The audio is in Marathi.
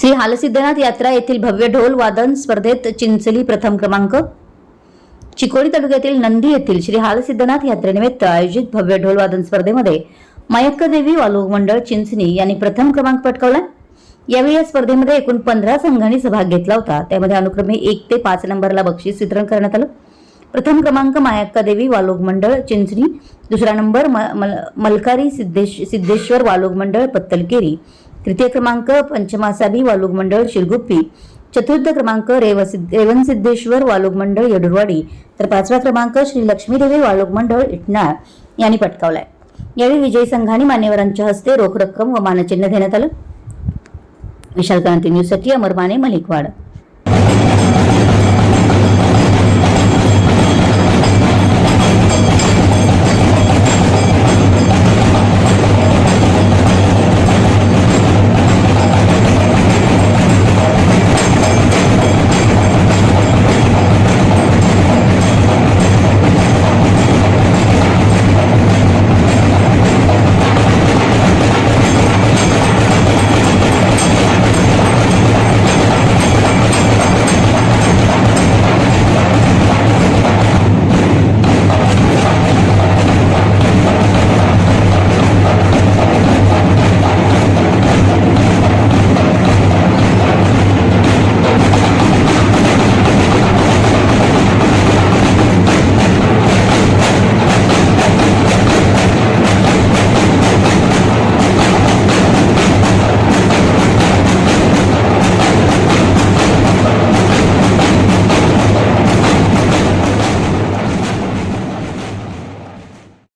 श्री हालसिद्धनाथ यात्रा येथील भव्य ढोल वादन स्पर्धेत चिंचली प्रथम क्रमांक. चिकोडी तालुक्यातील नंदी येथील श्री हालसिद्धनाथ यात्रेनिमित्त आयोजित भव्य ढोल वादन स्पर्धेमध्ये मयक्कदेवी वालोग मंडळ चिंचणी यांनी प्रथम क्रमांक पटकावला. यावेळी या स्पर्धेमध्ये एकूण पंधरा संघांनी सहभाग घेतला होता. त्यामध्ये अनुक्रमे एक ते पाच नंबरला बक्षीस वितरण करण्यात आलं. प्रथम क्रमांक मायक्का देवी वालोग मंडळ चिंचणी दुसरा नंबर म- मल- मलकारी सिद्धेश सिद्धेश्वर वालोग मंडळ पत्तलकेरी तृतीय क्रमांक पंचमासाबी वालोग मंडळ शिरगुप्पी. चतुर्थ क्रमांक रेवसिद्ध रेवनसिद्धेश्वर वालोग मंडळ येडुरवाडी. तर पाचवा क्रमांक श्री लक्ष्मीदेवी वालोग मंडळ इटनाळ यांनी पटकावलाय. यावेळी विजयी संघाने मान्यवरांच्या हस्ते रोख रक्कम व मानचिन्ह देण्यात आलं. विशाल क्रांती न्यूजसाठी अमर माने मलिकवाड.